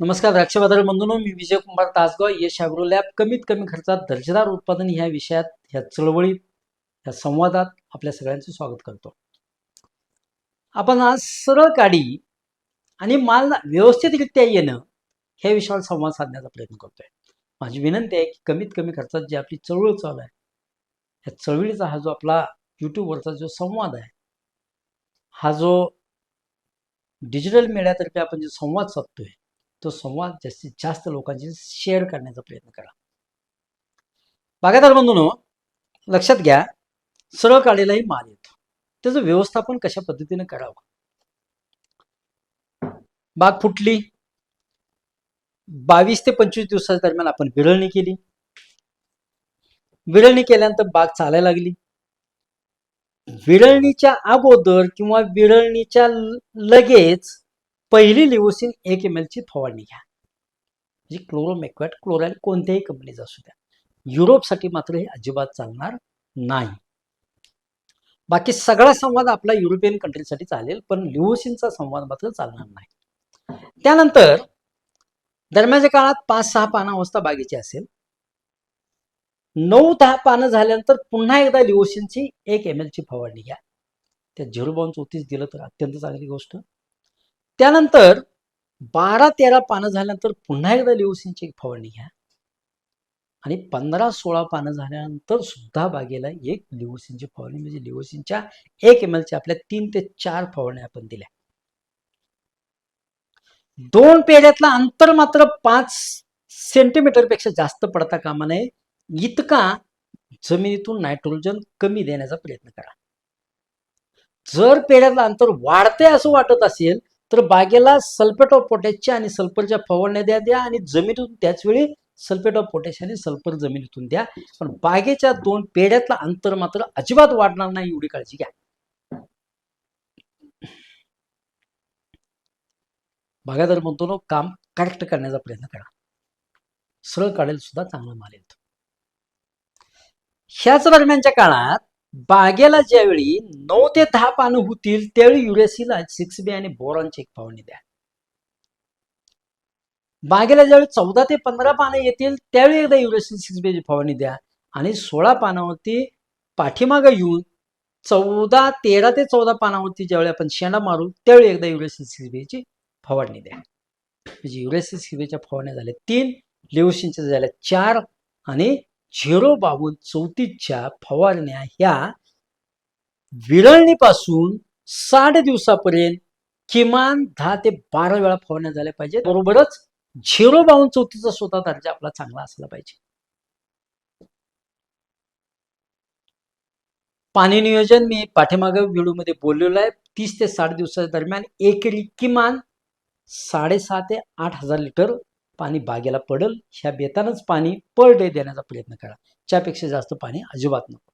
नमस्कार द्राक्ष बाजार बंधूंनो मी विजय कुमार तासगाव यश अॅग्रो लॅब कमीत कमी खर्चात दर्जेदार उत्पादन ह्या विषयात ह्या चळवळीत ह्या संवादात आपल्या सगळ्यांचं स्वागत करतो. आपण आज सरळ काडी आणि माल व्यवस्थितरित्या येणं ह्या विषयावर संवाद साधण्याचा प्रयत्न करतोय. माझी विनंती आहे की कमीत कमी खर्चात जी आपली चळवळ चालू आहे ह्या चळवळीचा हा जो आपला यूट्यूबवरचा जो संवाद आहे हा जो डिजिटल मीडियातर्फे आपण जो संवाद साधतोय तो संवाद जास्तीत जास्त लोकांशी शेअर करण्याचा प्रयत्न करा. बागायतदार बंधूनो लक्षात घ्या सरळ काढलेलाही माल येतो. त्याचं व्यवस्थापन कशा पद्धतीने करावं? बाग फुटली. बावीस ते पंचवीस दिवसाच्या दरम्यान आपण विरळणी केली. विरळणी केल्यानंतर बाग चालायला लागली. विरळणीच्या अगोदर किंवा विरळणीच्या लगेच पहिली लिओसिन एक एम ची फवारणी घ्या. जी क्लोरोमेक्वॅट क्लोराईल कोणत्याही कंपनीचा असू द्या. युरोपसाठी मात्र हे अजिबात चालणार नाही. बाकी सगळा संवाद आपला युरोपियन कंट्रीसाठी चालेल पण लिओसिनचा संवाद मात्र चालणार नाही. त्यानंतर दरम्यानच्या काळात पाच सहा पानावस्था बागेची असेल. नऊ दहा पानं झाल्यानंतर पुन्हा एकदा लिओसिनची एक एम ची फवारणी घ्या. त्या झिरो बाऊन चौतीस दिलं तर अत्यंत चांगली गोष्ट. त्यानंतर बारा तेरा पानं झाल्यानंतर पुन्हा एकदा लिओसिनची एक फवारणी घ्या. आणि पंधरा सोळा पानं झाल्यानंतर सुद्धा बागेला एक लिओसिनची फवारणी म्हणजे लिओसिनच्या एक एम च्या आपल्या तीन ते चार फवारण्या आपण दिल्या. दोन पेढ्यातलं अंतर मात्र पाच सेंटीमीटरपेक्षा जास्त पडता कामा नये. इतका जमिनीतून नायट्रोजन कमी देण्याचा प्रयत्न करा. जर पेढ्यातलं अंतर वाढते असं वाटत असेल तर बागेला सल्फेट ऑफ पोटॅशच्या आणि सल्फरच्या फवारण्या द्या द्या आणि जमिनीतून त्याच वेळी सल्फेट ऑफ पोटॅश आणि सल्फर जमिनीतून द्या. पण बागेच्या दोन पेढ्यातलं अंतर मात्र अजिबात वाढणार नाही एवढी काळजी घ्या. बागायदार म्हणतो ना काम करेक्ट करण्याचा प्रयत्न करा. सरळ काढेल सुद्धा चांगला माल येतो. ह्याच दरम्यानच्या काळात बागेला ज्यावेळी नऊ ते दहा पानं होतील त्यावेळी युरेसीला सिक्स बी आणि बोरॉनची एक फवारणी द्या. बागेला ज्यावेळी चौदा ते पंधरा पानं येतील त्यावेळी एकदा युरेसी सिक्स बीची फवारणी द्या. आणि सोळा पानावरती पाठीमागं येऊन चौदा तेरा ते चौदा पानावरती ज्यावेळी आपण शेंडा मारू त्यावेळी एकदा युरेसी सिक्स बीची फवारणी द्या. म्हणजे युरेसी सिक्स बीच्या फवारण्या झाल्या तीन लिओसिनच्या झाल्या चार आणि झिरो बावन्न चौतीसच्या फवारण्या ह्या विरळणीपासून साठ दिवसापर्यंत किमान दहा ते बारा वेळा फवारण्या झाल्या पाहिजे बरोबरच झिरो बावन्न चौतीसचा स्वतः दर्जा आपला चांगला असला पाहिजे. पाणी नियोजन मी पाठीमागे व्हिडिओमध्ये बोललेलो आहे. तीस ते साठ दिवसाच्या दरम्यान एकरी किमान साडेसहा ते आठ हजार लिटर पाणी बागेला पडल ह्या बेतानच पाणी पर डे देण्याचा प्रयत्न करा. त्यापेक्षा जास्त पाणी अजिबात नको.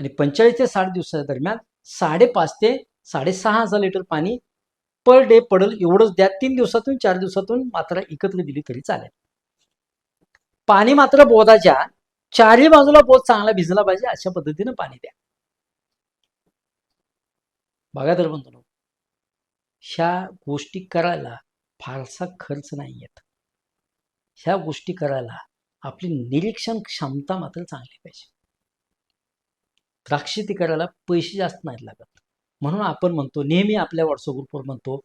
आणि पंचेचाळीस ते साठ दिवसाच्या दरम्यान साडेपाच ते साडेसहा हजार लिटर पाणी पर डे पडल एवढंच द्या तीन दिवसातून चार दिवसातून मात्र एकत्र दिली तरी चालेल. पाणी मात्र बोधाच्या चारही बाजूला बोध चांगला भिजला पाहिजे अशा पद्धतीनं पाणी द्या. बघा तर म्हणतो ह्या गोष्टी करायला फारसा खर्च नाही येत ह्या गोष्टी करायला आपली निरीक्षण क्षमता मात्र चांगली पाहिजे. द्राक्षती करायला पैसे जास्त नाहीत लागत. म्हणून आपण म्हणतो नेहमी आपल्या व्हॉट्सअप ग्रुपवर म्हणतो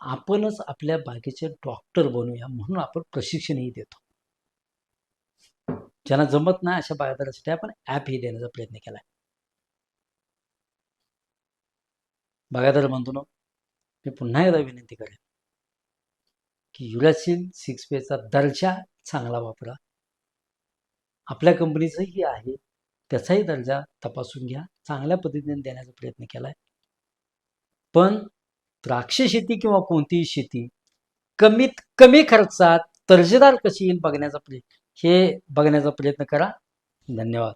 आपणच आपल्या बागेचे डॉक्टर बनूया म्हणून आपण प्रशिक्षणही देतो. ज्यांना जमत नाही अशा बागायतदारासाठी आपण ॲपही देण्याचा प्रयत्न केला बागायतदार म्हणतो ना मी पुन्हा एकदा विनंती करेन की युरासिल सिक्स पेचा दर्जा चांगला वापरा. आपल्या कंपनीचंही आहे. त्याचाही दर्जा तपासून घ्या. चांगल्या पद्धतीने देण्याचा प्रयत्न केला आहे पण द्राक्ष शेती किंवा कोणतीही शेती कमीत कमी खर्चात दर्जेदार कशी येईल बघण्याचा प्रयत्न हे बघण्याचा प्रयत्न करा. धन्यवाद.